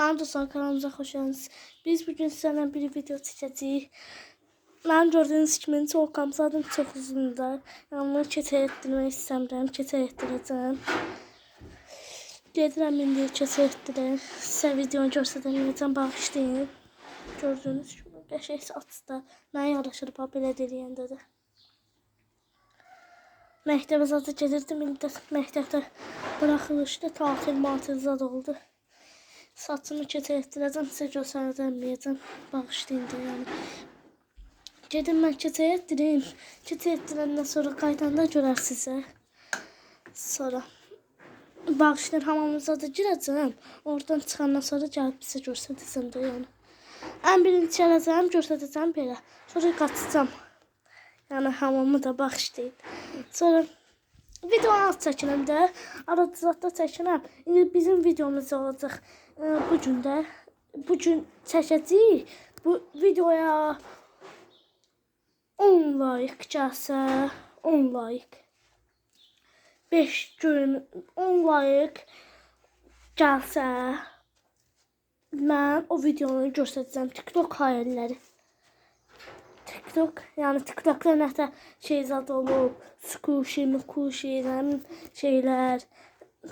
Salam dostlar kanalımıza hoş geldiniz. Biz bugün sizlerle bir video çekeceğiz. Ben gördüğünüz kimi çok kamsadım çok uzundu. Yani keçə etdirmək istəmirəm, keçə etdirəcəm. Gedirəm indi keçə etdirəm. Sizə videonu göstərməyəcəm, bağışlayın. Gördüğünüz kimi qəşəng saçda. Mənə yaraşır bax belə deyəndə də. Məktəbə zaten gedirdim, indi də məktəbdə buraxılışdı, tatil matil zad oldu. Saçımı keçə etdirəcəm, sizə göstərməyəcəm. Bağışlayın da yəni. Gedim mən keçə etdirim. Etdirəndən sonra qayıdanda görərsiniz. hə. Sonra bağışlayın hamamıza da girəcəm. Oradan çıxandan sonra gəlib sizə göstərəcəm də yəni. Ən birinci gələcəm, göstərəcəm belə. Sonra qaçacağam. Yəni hamamı da bağışlayın. Sonra video az çəkirəm də. Arada zətdə çəkirəm. İndi bizim videomuz olacaq e, bu gün də. Bu gün çəkəcəyik. Bu videoya 10 like gəlsə, 10 like. 5 gün 10 like gəlsə, mən o videonu göstərəcəm TikTok hayalləri. TikTok, yani TikTok'ta nəsə şey zad olub, squishy, mukuşi, nəm şeylər.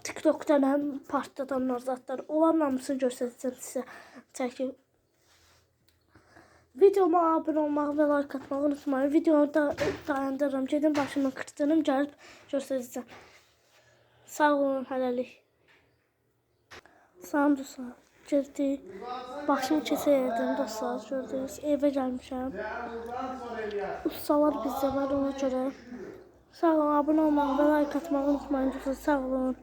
TikTok'ta nəm partladanlar zatlar. Onların hamısını göstərəcəm sizə çəkib. Videoma abunə olmağı və like atmağı unutmayın. Videonu da dayandırıram. Gedim başımı qırtdırım, gəlib göstərəcəm. Sağ olun, hələlik. Salam dostlar. Girdik. Başımı keçəyirdim dostlar. Gördünüz. Evə gəlmişəm. Ustalar bizdə var ona görə. Sağ olun, abunə olmağı və like atmağı unutmayın. Sağ olun.